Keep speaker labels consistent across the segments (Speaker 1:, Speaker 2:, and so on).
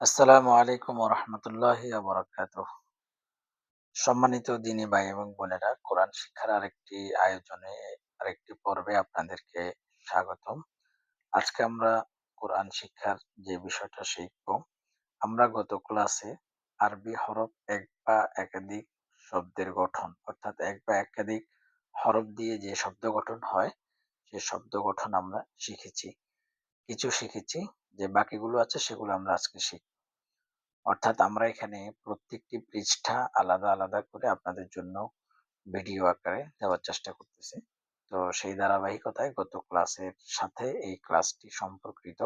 Speaker 1: আসসালামু আলাইকুম ওরহমতুল্লাহি বারাকাতুহ। সম্মানিত দিনী ভাই এবং বোনেরা, কোরআন শিক্ষার আরেকটি আয়োজনে, আরেকটি পর্বে আপনাদেরকে স্বাগতম। আজকে আমরা কোরআন শিক্ষার যে বিষয়টা শিখব, আমরা গত ক্লাসে আরবি হরফ এক বা একাধিক শব্দের গঠন, অর্থাৎ এক বা একাধিক হরফ দিয়ে যে শব্দ গঠন হয়, সে শব্দ গঠন আমরা শিখেছি। কিছু শিখেছি যে বাকিগুলো আছে সেগুলো আমরা আজকে শিখব। অর্থাৎ আমরা এখানে প্রত্যেকটি পৃষ্ঠা আলাদা আলাদা করে আপনাদের জন্য ভিডিও আকারে দেওয়ার চেষ্টা করতেছি। তো সেই ধারাবাহিকতায় গত ক্লাসের সাথে এই ক্লাসটি সম্পর্কিত।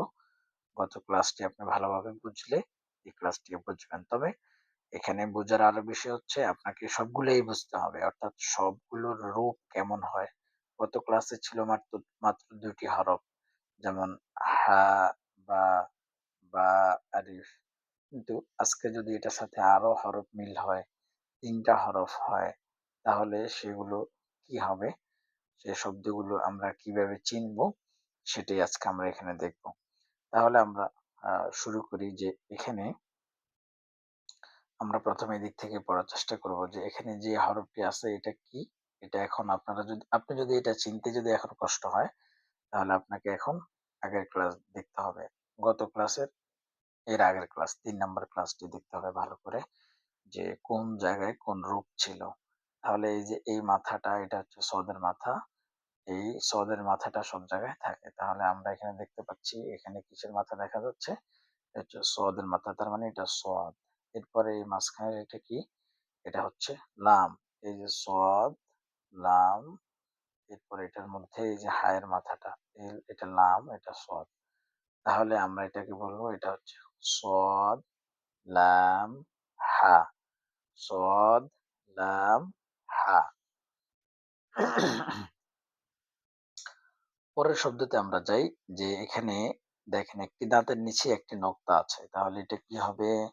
Speaker 1: গত ক্লাসটি আপনি ভালোভাবে বুঝলে এই ক্লাসটি বুঝবেন। তবে এখানে বোঝার আরও বিষয় হচ্ছে আপনাকে সবগুলোই বুঝতে হবে। অর্থাৎ সবগুলোর রূপ কেমন হয়? গত ক্লাসে ছিল মাত্র মাত্র দুটি হরফ। যেমন হা বা বা আলিফ কিন্তু আজকে যদি এটার সাথে আরও হরফ মিল হয়, তিনটা হরফ হয়, তাহলে সেগুলো কি হবে? সে শব্দগুলো আমরা কীভাবে চিনব? সেটাই আজকে আমরা এখানে দেখব। তাহলে আমরা শুরু করি যে এখানে আমরা প্রথমে দিক থেকে পড়ার চেষ্টা করব যে এখানে যে হরফটি আছে এটা কি? এটা এখন আপনারা যদি, আপনি যদি এটা চিনতে যদি এখন কষ্ট হয়, তাহলে আপনাকে এখন আগের ক্লাস দেখতে হবে। গত ক্লাসের, এর আগের ক্লাস, তিন নম্বর ক্লাসটি দেখতে হবে ভালো করে, যে কোন জায়গায় কোন রূপ ছিল। তাহলে এই যে এই মাথাটা, এটা হচ্ছে সদের মাথা, এই সদের মাথাটা সব জায়গায় থাকে। তাহলে আমরা এখানে দেখতে পাচ্ছি, এখানে কিসের মাথা দেখা যাচ্ছে? হচ্ছে সদের মাথা, তার মানে এটা সদ। এরপরে এই মাঝখানের এটা কি? এটা হচ্ছে লাম। এই যে সদ, লাম, এরপরে এটার মধ্যে এই যে হায়ের মাথাটা এটা লাম, এটা সদ। তাহলে আমরা এটাকে বলব, এটা হচ্ছে সদ, লাম, হা। সদ, লাম, হা। পরের শব্দতে আমরা যাই যে এখানে দেখেন একটি দাঁতের নিচে একটি নক্তা আছে। তাহলে এটা কি হবে?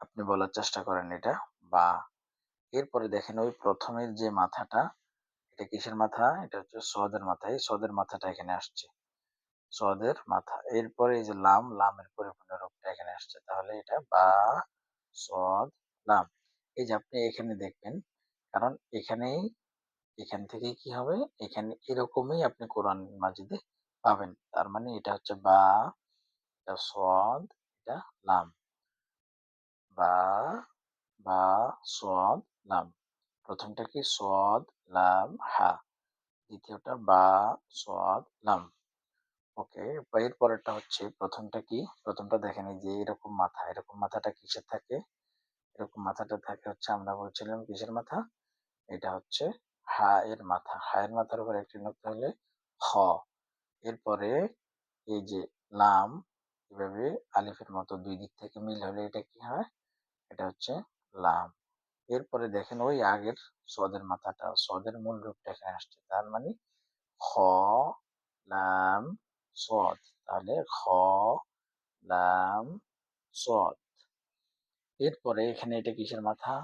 Speaker 1: আপনি বলার চেষ্টা করেন এটা। বা এরপরে দেখেন ওই প্রথমের যে মাথাটা, এটা কিসের মাথা? এটা হচ্ছে সদের মাথা। এই সদের মাথাটা এখানে আসছে। সদের মাথা। এরপরে এই যে লাম, লামের পরিপূর্ণ রূপটা এখানে আসছে। তাহলে এটা বা, সদ, লাম। এই যে আপনি এখানে দেখবেন, কারণ এখানেই, এখান থেকে কি হবে? এখানে এরকমই আপনি কোরআন মাজিদে পাবেন। তার মানে এটা হচ্ছে বা, এটা সদ, এটা লাম। বা বা, সদ, লাম। প্রথমটা কি? সদ, লাম, হা। দ্বিতীয়টা বা, সদ, লাম। ওকে, এর পরেরটা হচ্ছে প্রথমটা কি? প্রথমটা দেখেন এই যে এরকম মাথা, এরকম মাথাটা কিসের থাকে? এরকম মাথাটা থাকে হচ্ছে আমরা বলছিলাম কিসের মাথা? এটা হচ্ছে হা এর মাথা। হা এর মাথার উপর একটি নোক্তা হলে খ এরপরে এই যে লাম, এভাবে আলিফের মতো দুই দিক থেকে মিল হলে এটা কি হয়? এটা হচ্ছে লাম। এরপরে দেখেন ওই আগের সদের মাথাটা, সদের মূল রূপটা এখানে আসছে। তার মানে খ লাম সদ তাহলে খ, লাম সদ এরপরে এখানে এটা কিসের মাথা?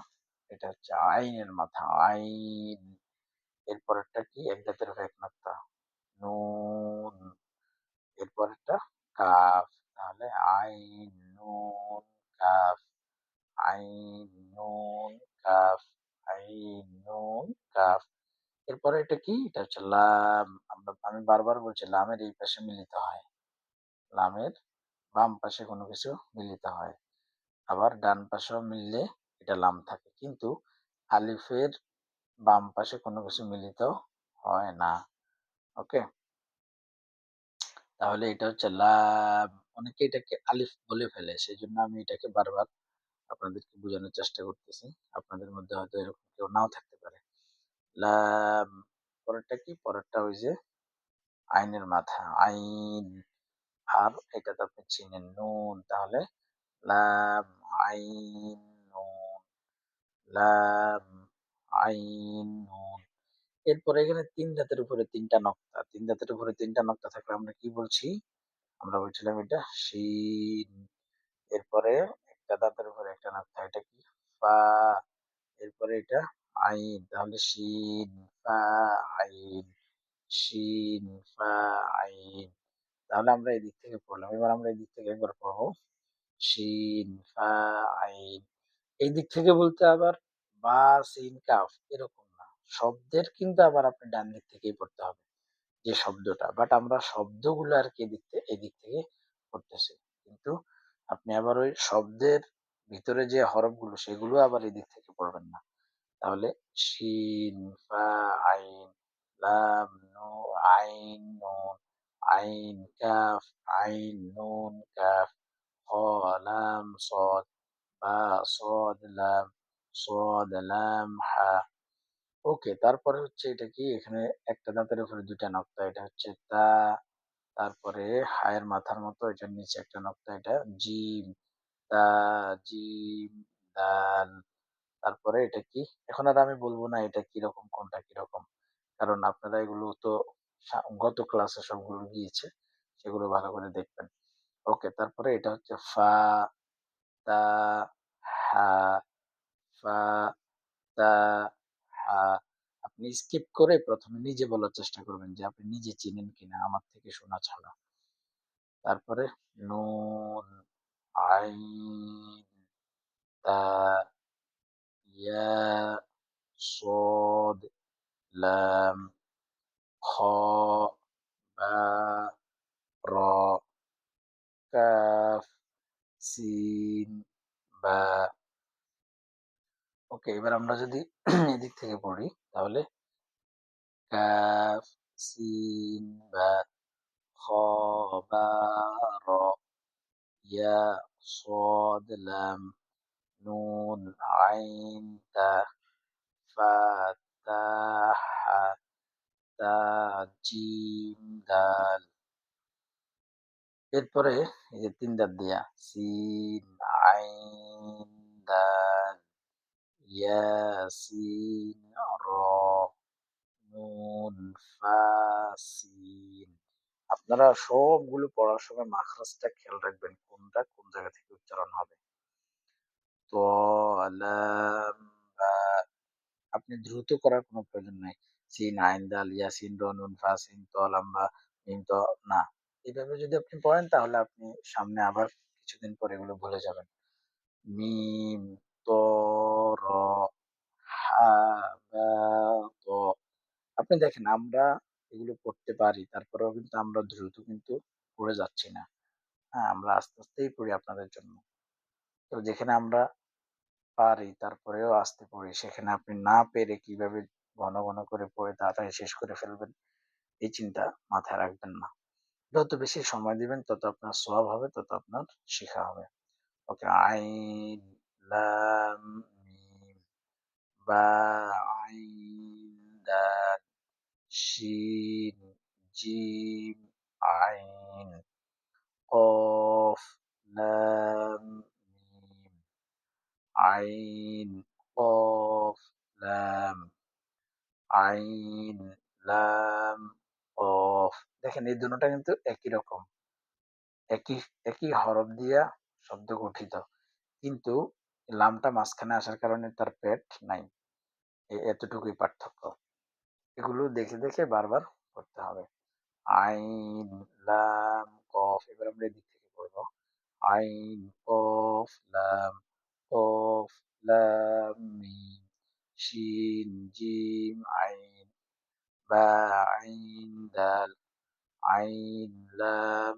Speaker 1: এটা হচ্ছে আইনের মাথা, আইন। এরপরেরটা কি? এক দাঁতের উপর এক মাত্রা নুন। এরপরেরটা কাফ। তাহলে আইন, নুন, কাফ। আইন, নুন, কাফ। আইন, নুন, কাফ। এরপরে এটা কি? এটা হচ্ছে লাম। আমরা, আমি বারবার বলছি লামের এই পাশে মিলিত হয়। লামের বাম পাশে কোনো কিছু মিলিত হয়। আবার ডান পাশেও মিললে এটা লাম থাকে। কিন্তু আলিফের বাম পাশে কোনো কিছু মিলিত হয় না। ওকে? তাহলে এটা হচ্ছে লাম। অনেকে এটাকে আলিফ বলে ফেলে। সেই জন্য আমি এটাকে বারবার আপনাদেরকে বোঝানোর চেষ্টা করতেছি। আপনাদের মধ্যে হয়তো এরকম কেউ নাও থাকতে পারে। লাম পরেরটা কি? পরেরটা ওই যে আইনের মাথা। আইন। আর এটা তো আপনি চিনেন নুন, তাহলে লাম, আইন, নুন। লাম, আইন, নুন। এরপরে এখানে তিন দাঁতের উপরে তিনটা নক্তা। তিন দাঁতের উপরে তিনটা নক্তা থাকলে আমরা কি বলছি? আমরা বলছিলাম এটা শিন। এরপরে একটা দাঁতের উপরে একটা নক্তা। এটা কি? ফা। এরপরে এটা আইন তাহলে শিন ফা আইন শিন ফা আইন তাহলে আমরা এদিক থেকে পড়লাম এবার আমরা এদিক থেকে একবার পড়ব শিন, ফা, আইন। এই দিক থেকে বলতে আবার বা, সিন, কাফ এরকম না। শব্দের কিন্তু আবার আপনি ডান দিক থেকেই পড়তে হবে। যে শব্দটা। বাট আমরা শব্দগুলো আরকি এদিক থে এদিক থেকে পড়তেছি। কিন্তু আপনি আবার ওই শব্দের ভিতরে যে হরফগুলো সেগুলো আবার এদিক থেকে পড়বেন না। তাহলে শিন, ফা, আইন, লাম, নু আইন, নুন, আইন, কাফ, আইন, নুন, কাফ, খ, লাম, صاد, বা, صاد, লাম, صاد, লাম, হা। ওকে তারপরে হচ্ছে এটা কি এখানে একটা দাঁতের উপরে ২ টা নক্তা। এটা হচ্ছে তা, তারপরে হায়ের মাথার মতো এটার নিচে একটা নক্তা এটা জিম, তা, জিম, দাল। তারপরে এটা কি? এখন আর আমি বলব না এটা কীরকম, কোনটা কীরকম। কারণ আপনারা এগুলো তো গত ক্লাসে সবগুলো গিয়েছে। সেগুলো ভালো করে দেখবেন। ওকে তারপরে এটা হচ্ছে ফা, তা, হা, ফা, তা, হা। আপনি স্কিপ করে প্রথমে নিজে বলার চেষ্টা করবেন যে আপনি নিজে চিনেন কিনা আমার থেকে শোনা ছাড়া। তারপরে নুন, আইন, তা, ইয়া, صاد, লাম, খ, বা, র, কাফ, সিন, বা। ওকে এবার আমরা যদি এদিক থেকে পড়ি তাহলে কাফ, সিন, বা, খ, বা, র, ইয়া, صاد, লাম, নুন, আইন, ফা, তা, হা, তা, জিম, দাল। এরপরে এই যে ৩ দাঁত দিয়া সিন, আইন, দাল, ইয়া, সিন, র, নুন, ফা, সিন। আপনারা সবগুলো পড়ার সময় মাখরাজটা খেয়াল রাখবেন কোনটা কোন জায়গা থেকে উচ্চারণ হবে। আপনি দ্রুত করার কোনো প্রয়োজন নাই। সিন, আইন, দাল, ইয়া, সিন, র, নুন, ফা, সিন, ত, লাম, মিম, ত না। এভাবে যদি আপনি পড়েন তাহলে আপনি সামনে আবার কিছুদিন পরে এগুলো ভুলে যাবেন। মিম, ত, র, হা, ত। আপনি দেখেন আমরা এগুলো পড়তে পারি। তারপরেও কিন্তু আমরা দ্রুত কিন্তু পড়ে যাচ্ছি না। হ্যাঁ, আমরা আস্তে, আস্তেই পড়ি আপনাদের জন্য। তো যেখানে আমরা পারি তারপরেও আস্তে পড়ি। সেখানে আপনি না পেরে কীভাবে ঘন, ঘন করে পড়ে তাড়াতাড়ি শেষ করে ফেলবেন এই চিন্তা মাথায় রাখবেন না। যত বেশি সময় দিবেন তত আপনার সব হবে, তত আপনার শেখা হবে। ওকে আইন, লাম, মিম, বা, আইন, দাল, শিন, জিম, আইন, কফ, লাম, মিম, আইন, কফ, লাম, আইন, লাম, কফ। দেখেন এই দুটোটা কিন্তু একই রকম। একই, একই হরফ দিয়া শব্দ গঠিত। কিন্তু লামটা মাঝখানে আসার কারণে তার পেট নাই। এতটুকুই পার্থক্য। এগুলো দেখে, দেখে বারবার পড়তে হবে। আইন, লাম, কফ এবার আমরা এদিক থেকে। আইন, কফ, লাম, কফ, লাম, শিন, জিম, আইন, বা, আইন, দাল, আইন, লাম।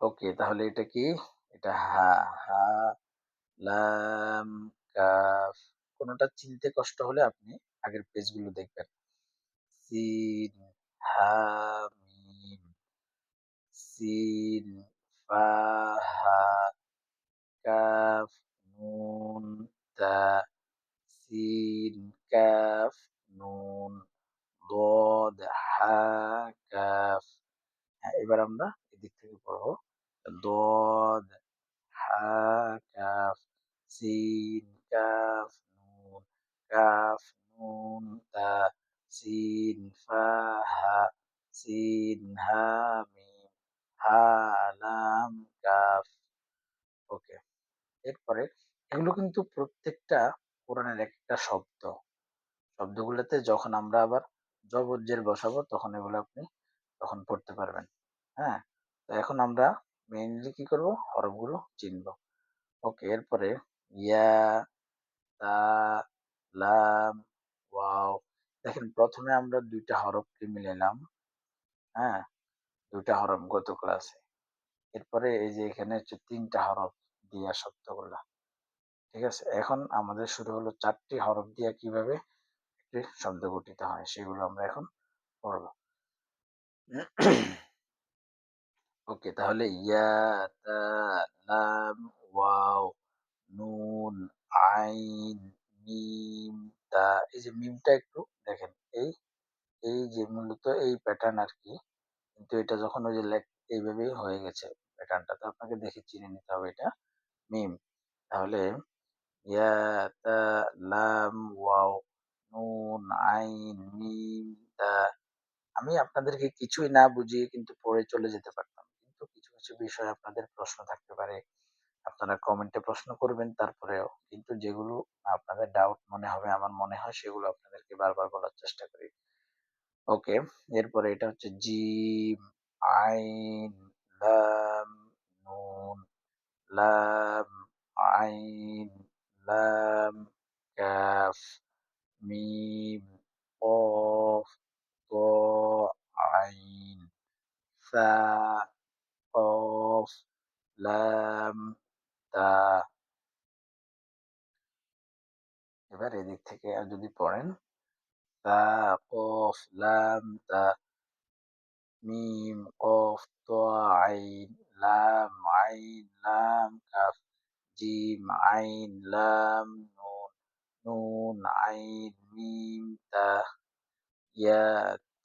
Speaker 1: ওকে তাহলে এটা কি? এটা হা, হা, লাম, কাফ। কোনটা চিনতে কষ্ট হলে আপনি আগের পেজগুলো দেখবেন। সিন, হা, মিম, সিন, ফা, হা, কাফ, নুন, তা, সিন, কাফ, নুন, দদ, হা, কাফ। হ্যাঁ, এবার আমরা এদিক থেকে পড়ব দদ, হা, কাফ, কাফ, নুন, কাফ, নুন, ফা, হা, হা, কাফ। ওকে। এরপরে এগুলো কিন্তু প্রত্যেকটা কোরআনের একটা শব্দ। শব্দগুলোতে যখন আমরা আবার জবর জের বসাবো, তখন এগুলো আপনি তখন পড়তে পারবেন। হ্যাঁ? তো এখন আমরা মেইনলি কি করব? হরফগুলো চিনব। ওকে এরপরে ইয়া, তা, লাম, ওয়াও। দেখেন, প্রথমে আমরা দুইটা হরফকে মিলালাম হ্যাঁ? দুইটা হরফ গত ক্লাসে এরপরে এই যে এখানে হচ্ছে তিনটা হরফ দিয়া শব্দগুলা ঠিক আছে? এখন আমাদের শুরু হলো চারটি হরফ দিয়া কীভাবে একটি শব্দ গঠিত হয়, সেগুলো আমরা এখন পড়ব। ওকে, তাহলে ইয়া, তা, লাম, ওয়াও, নুন, আইন, মিম, তা, এই যে মিমটা একটু দেখেন, এই এই যে মূলত এই প্যাটার্ন আর কি, কিন্তু এটা যখন ওই যে এইভাবেই হয়ে গেছে প্যাটার্নটা তো আপনাকে দেখে চিনে নিতে হবে এটা, মিম। তাহলে ইয়া, তা, লাম, ওয়াও নুন আইন মিম তা আমি আপনাদেরকে কিছুই না বুঝিয়ে কিন্তু পড়ে চলে যেতে পারতাম। কিন্তু কিছু কিছু বিষয় আপনাদের প্রশ্ন থাকতে পারে। আপনারা কমেন্টে প্রশ্ন করবেন, তারপরেও। কিন্তু যেগুলো আপনাদের ডাউট মনে হবে, আমার মনে হয় সেগুলো আপনাদেরকে বারবার বলার চেষ্টা করি। ওকে এরপরে এটা হচ্ছে জিম আইন লাম নুন লাম আইন লাম কাফ মিম কফ ক আইন সা কফ লাম তা এবার এদিক থেকে যদি পড়েন তা কফ লাম তা মিম কফ ত আইন লাম আইন লাম কাফ জিম আইন লাম নুন আইন মিম তা ইয়া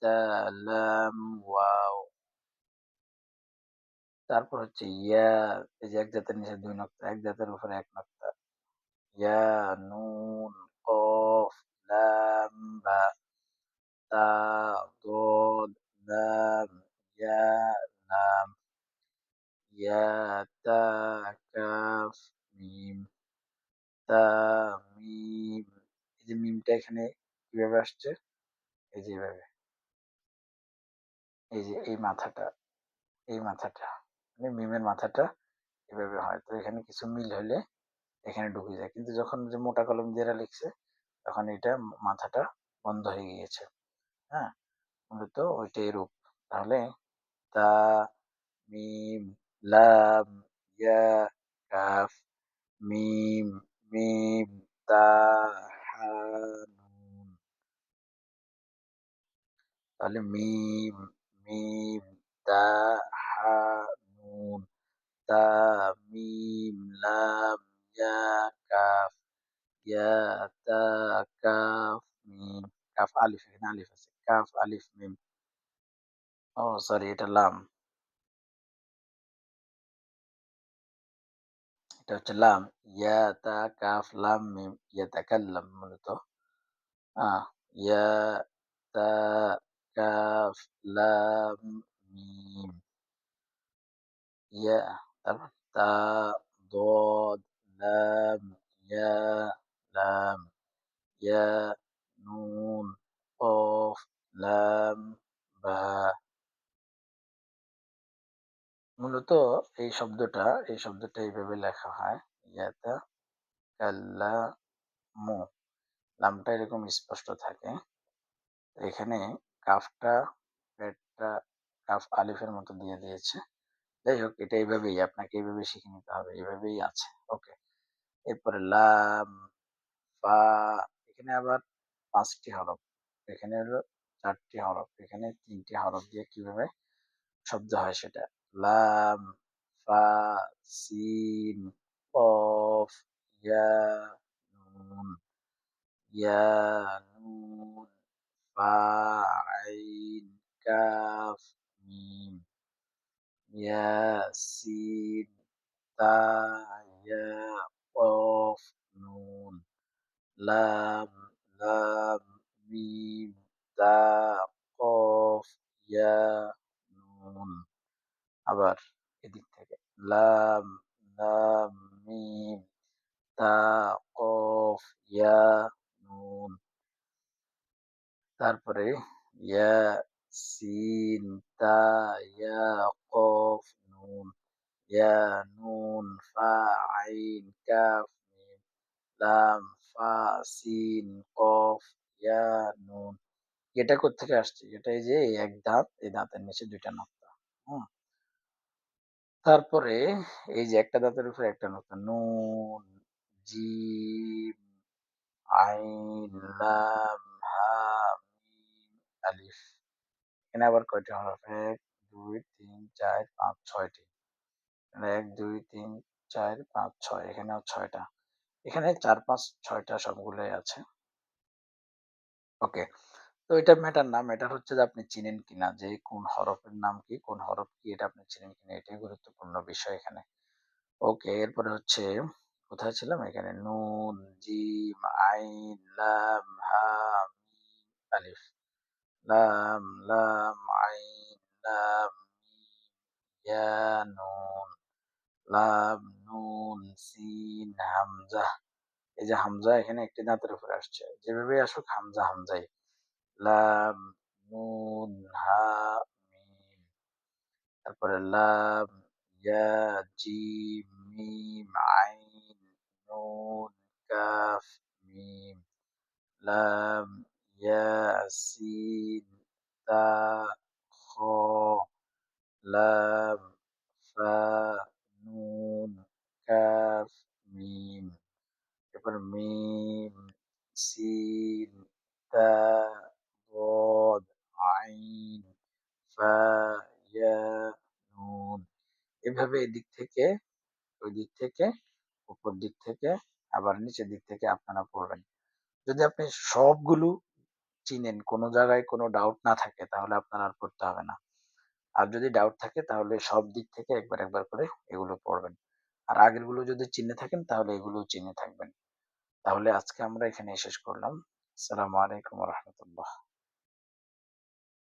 Speaker 1: তা লাম ওয়াও তারপর হচ্ছে ইয়া এই যে এক জাতের নিচে দুই নক্তা এক জাতের উপরে এক নক্তা ইয়া নুন কফ লাম বা তা গদ লাম ইয়া লাম ইয়া তা কাফ মিম তা মিম যে মিমটা এখানে কীভাবে আসছে? এই যে এভাবে। এই যে এই মাথাটা এই মাথাটা মানে মিমের মাথাটা এভাবে হয়। তো এখানে কিছু মিল হলে এখানে ঢুকে যায়। কিন্তু যখন যে মোটা কলম দিয়ে লিখছে, তখন এটা মাথাটা বন্ধ হয়ে গিয়েছে। হ্যাঁ? মূলত ওইটাই রূপ। তাহলে তা মিম লাম ইয়া কাফ মিম মিম তা হা নুন তাহলে মিম মিম তা হা নুন তা মিম লাম ইয়া কাফ ইয়া তা কাফ মিম কাফ আলিফ এখানে আলিফ আছে কাফ আলিফ মিম ও হচ্ছে লাম ইয়া তা কাফ লাম মিম ইয়াতাকাল্লাম মূলত আহ ইয়া তা কাফ লাম মিম ইয়া শব্দটা, এই শব্দটা এইভাবে লেখা হয়, ইয়াতা কাল্লামু লামটা এরকম স্পষ্ট থাকে। এখানে কাফটা, পেটটা কাফ আলিফের মতো দিয়ে দিয়েছে। যাই হোক, এটা এইভাবেই, আপনাকে এইভাবে শিখে নিতে হবে, এইভাবেই আছে। ওকে, এরপরে লাম বা এখানে আবার পাঁচটি হরফ, এখানে হলো চারটি হরফ, এখানে তিনটি হরফ দিয়ে কীভাবে শব্দ হয় সেটা। লাম ফা সিন কফ ইয়া নুন ইয়া নুন ফা আইন কাফ মিম ইয়া সিন তা ইয়া কফ নুন লাম লাম মিম তা কফ ইয়া নুন আবার এদিক থেকে লাম লাম মিম তা কফ ইয়া নুন তারপরে ইয়া সিন তা ইয়া কফ নুন ইয়া, নুন, ফা, আইন, কাফ, মিম, লাম, ফা, সিন, কফ, ইয়া, নুন। এটা কোত্থেকে আসছে? এটা এই যে এক দাঁত, এই দাঁতের নিচে ২ টা নোক্তা। হুম? তারপরে এই যে একটা দাঁতের উপরে একটা নতুন নুন, জিম, আইন, লাম, আলিফ। এখানে আবার কয়টি হরফ? ১, ২, ৩, ৪, ৫, ৬ টি। ১, ২, ৩, ৪, ৫, ৬ এখানেও ৬ টা। এখানে ৪, ৫, ৬ টা সবগুলোই আছে। ওকে। তো এটা ম্যাটার না। ম্যাটার হচ্ছে যে আপনি চিনেন কিনা যে কোন হরফের নাম কি, কোন হরফ কি এটা আপনি চিনেন কিনা এটাই গুরুত্বপূর্ণ বিষয় এখানে। ওকে এরপরে হচ্ছে কোথায় ছিলাম? এখানে নুন, জিম, আইন, লাম, হা, মিম, আলিফ। লাম, লাম, আইন, লাম, ইয়া, নুন, লাম, নুন, সিন, হামজা। এই যে হামজা এখানে একটি দাঁতের উপরে আসছে। যেভাবে আসুক হামজা হামজাই। লাম, নুন, হা, মিম। তারপরে লাম, ইয়া, জিম, মিম, আইন, নুন, কাফ, মিম, লাম, ইয়া, সিন, তা, খ, লাম, ফা, নুন, কাফ, মিম। এরপরে মিম, সিন, তা, এভাবে এদিক থেকে ওই দিক থেকে, উপর দিক থেকে, আবার নিচের দিক থেকে আপনারা পড়বেন। যদি আপনি সবগুলো চিনেন, কোন জায়গায় কোন ডাউট না থাকে তাহলে আপনার আর পড়তে হবে না। আর যদি ডাউট থাকে তাহলে সব দিক থেকে একবার, একবার করে এগুলো পড়বেন। আর আগেরগুলো যদি চিনে থাকেন তাহলে এগুলো চিনে থাকবেন। তাহলে আজকে আমরা এখানে শেষ করলাম। আসসালামু আলাইকুম রাহমাতুল্লাহ।